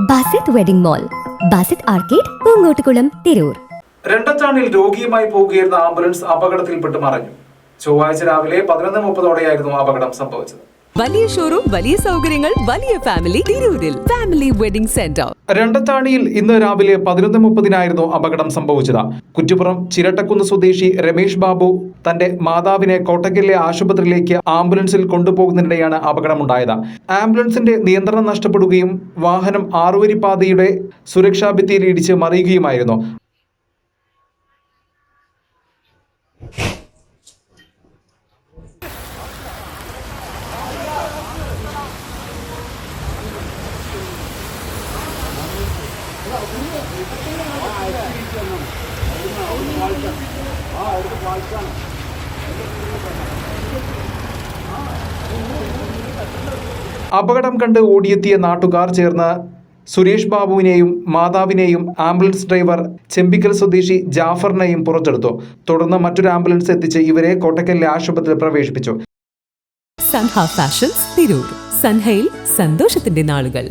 Basith wedding mall Basith arcade Poongottukulam Tirur. രണ്ടച്ചാണിൽ രോഗിയുമായി പോകുകയായിരുന്ന ambulance അപകടത്തിൽപ്പെട്ട് മറഞ്ഞു. ചൊവ്വാഴ്ച രാവിലെ പതിനൊന്ന് മുപ്പതോടെയായിരുന്നു അപകടം സംഭവിച്ചത്. വലിയ ഷോറൂം വലിയ സൗകര്യങ്ങൾ വലിയ ഫാമിലി തിരൂരിൽ. ഫാമിലി വെഡിംഗ് സെന്റർ രണ്ടത്താണിയിൽ ഇന്ന് രാവിലെ പതിനൊന്ന് മുപ്പതിനായിരുന്നു അപകടം സംഭവിച്ചത്. കുറ്റിപ്പുറം ചിരട്ടക്കുന്ന് സ്വദേശി രമേഷ് ബാബു തന്റെ മാതാവിനെ കോട്ടക്കലിലെ ആശുപത്രിയിലേക്ക് ആംബുലൻസിൽ കൊണ്ടുപോകുന്നതിനിടെയാണ് അപകടമുണ്ടായത്. ആംബുലൻസിന്റെ നിയന്ത്രണം നഷ്ടപ്പെടുകയും വാഹനം ആറുവരിപ്പാതയുടെ സുരക്ഷാ ഭിത്തിയിൽ ഇടിച്ച് മറിയുകയുമായിരുന്നു. അപകടം കണ്ട് ഓടിയെത്തിയ നാട്ടുകാർ ചേർന്ന് സുരേഷ് ബാബുവിനെയും മാതാവിനെയും ആംബുലൻസ് ഡ്രൈവർ ചെമ്പിക്കൽ സ്വദേശി ജാഫറിനെയും പുറത്തെടുത്തു. തുടർന്ന് മറ്റൊരു ആംബുലൻസ് എത്തിച്ച് ഇവരെ കോട്ടക്കലിലെ ആശുപത്രിയിൽ പ്രവേശിപ്പിച്ചു. സൻഹ ഫാഷൻസ് തിരൂർ. സൻഹയിൽ സന്തോഷത്തിന്റെ നാളുകൾ.